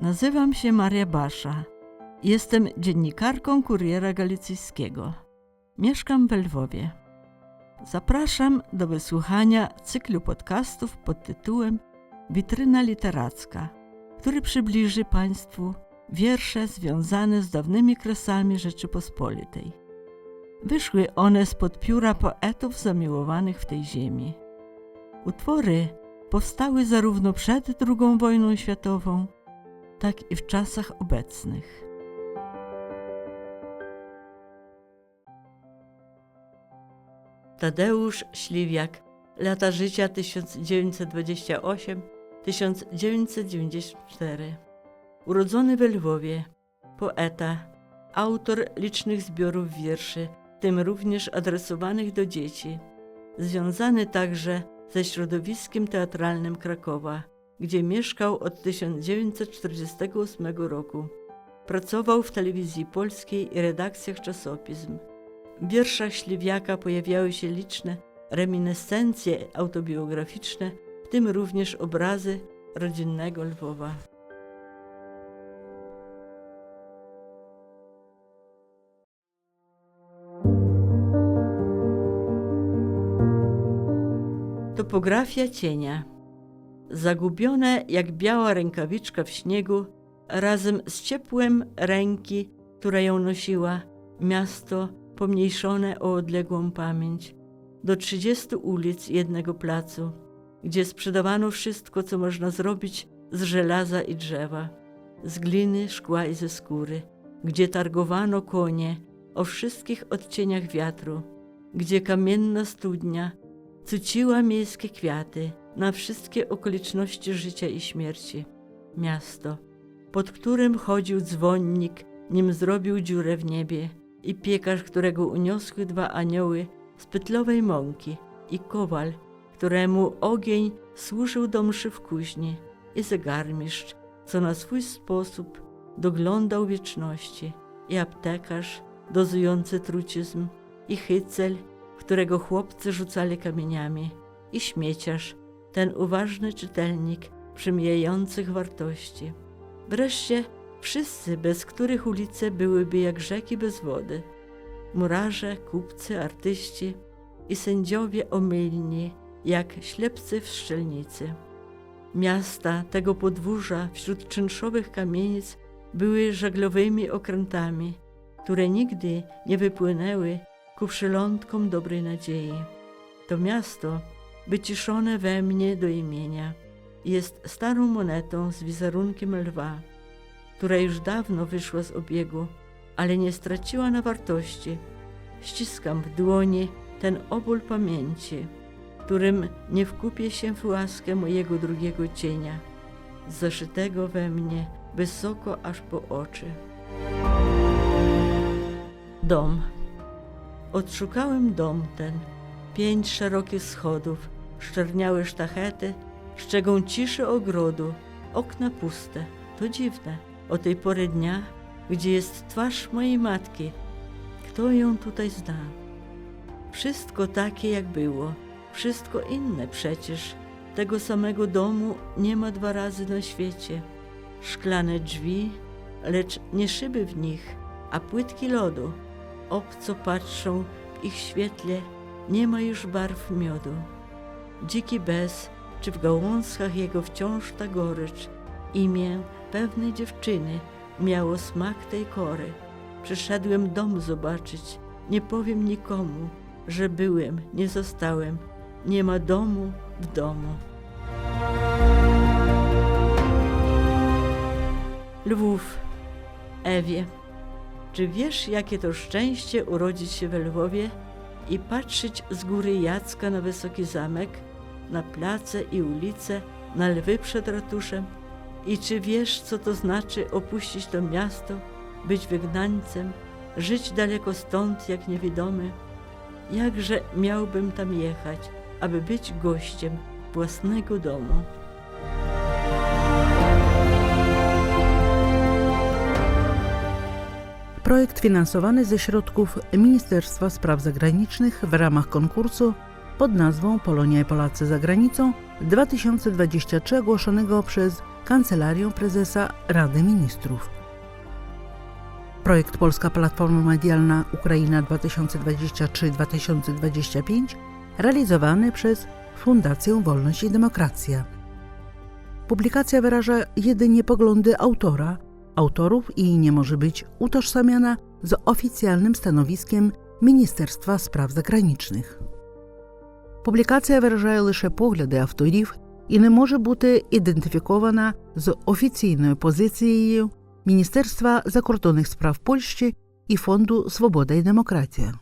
Nazywam się Maria Basza. Jestem dziennikarką Kuriera Galicyjskiego. Mieszkam w Lwowie. Zapraszam do wysłuchania cyklu podcastów pod tytułem Witryna Literacka, który przybliży Państwu wiersze związane z dawnymi kresami Rzeczypospolitej. Wyszły one spod pióra poetów zamiłowanych w tej ziemi. Utwory powstały zarówno przed II wojną światową, tak i w czasach obecnych. Tadeusz Śliwiak, lata życia 1928-1994. Urodzony w Lwowie, poeta, autor licznych zbiorów wierszy, tym również adresowanych do dzieci. Związany także ze środowiskiem teatralnym Krakowa, gdzie mieszkał od 1948 roku. Pracował w telewizji polskiej i redakcjach czasopism. W wierszach Śliwiaka pojawiały się liczne reminiscencje autobiograficzne, w tym również obrazy rodzinnego Lwowa. Topografia cienia. Zagubione jak biała rękawiczka w śniegu, razem z ciepłem ręki, która ją nosiła, miasto pomniejszone o odległą pamięć, do trzydziestu ulic jednego placu, gdzie sprzedawano wszystko, co można zrobić z żelaza i drzewa, z gliny, szkła i ze skóry, gdzie targowano konie o wszystkich odcieniach wiatru, gdzie kamienna studnia cuciła miejskie kwiaty na wszystkie okoliczności życia i śmierci. Miasto, pod którym chodził dzwonnik, nim zrobił dziurę w niebie i piekarz, którego uniosły dwa anioły z pytlowej mąki i kowal, któremu ogień służył do mszy w kuźni i zegarmistrz, co na swój sposób doglądał wieczności i aptekarz dozujący trucizm i hycel, którego chłopcy rzucali kamieniami i śmieciarz, ten uważny czytelnik przymijających wartości. Wreszcie wszyscy, bez których ulice byłyby jak rzeki bez wody. Murarze, kupcy, artyści i sędziowie omylni, jak ślepcy w strzelnicy. Miasta tego podwórza wśród czynszowych kamienic były żaglowymi okrętami, które nigdy nie wypłynęły ku przylądkom dobrej nadziei. To miasto, wyciszone we mnie do imienia, jest starą monetą z wizerunkiem lwa, która już dawno wyszła z obiegu, ale nie straciła na wartości. Ściskam w dłoni ten oból pamięci, którym nie wkupię się w łaskę mojego drugiego cienia, zaszytego we mnie wysoko aż po oczy. Dom. Odszukałem dom ten, pięć szerokich schodów, szczerniałe sztachety, szczegą ciszy ogrodu, okna puste. To dziwne, o tej pory dnia, gdzie jest twarz mojej matki. Kto ją tutaj zna? Wszystko takie, jak było, wszystko inne przecież. Tego samego domu nie ma dwa razy na świecie. Szklane drzwi, lecz nie szyby w nich, a płytki lodu. Obco patrzą w ich świetle, nie ma już barw miodu. Dziki bez, czy w gałązkach jego wciąż ta gorycz, imię pewnej dziewczyny miało smak tej kory. Przyszedłem dom zobaczyć, nie powiem nikomu, że byłem, nie zostałem, nie ma domu w domu. Lwów, Ewie. Czy wiesz, jakie to szczęście urodzić się we Lwowie i patrzeć z góry Jacka na wysoki zamek, na place i ulice, na lwy przed ratuszem? I czy wiesz, co to znaczy opuścić to miasto, być wygnańcem, żyć daleko stąd jak niewidomy? Jakże miałbym tam jechać, aby być gościem własnego domu? Projekt finansowany ze środków Ministerstwa Spraw Zagranicznych w ramach konkursu pod nazwą Polonia i Polacy za granicą 2023 ogłoszonego przez Kancelarię Prezesa Rady Ministrów. Projekt Polska Platforma Medialna Ukraina 2023-2025 realizowany przez Fundację Wolność i Demokracja. Publikacja wyraża jedynie poglądy autora, autorów i nie może być utożsamiana z oficjalnym stanowiskiem Міністерства справ Заграничних. Публікація виражає лише погляди авторів і не може бути ідентифікована з офіційною позицією Міністерства закордонних справ Польщі і Фонду Свобода і демократія.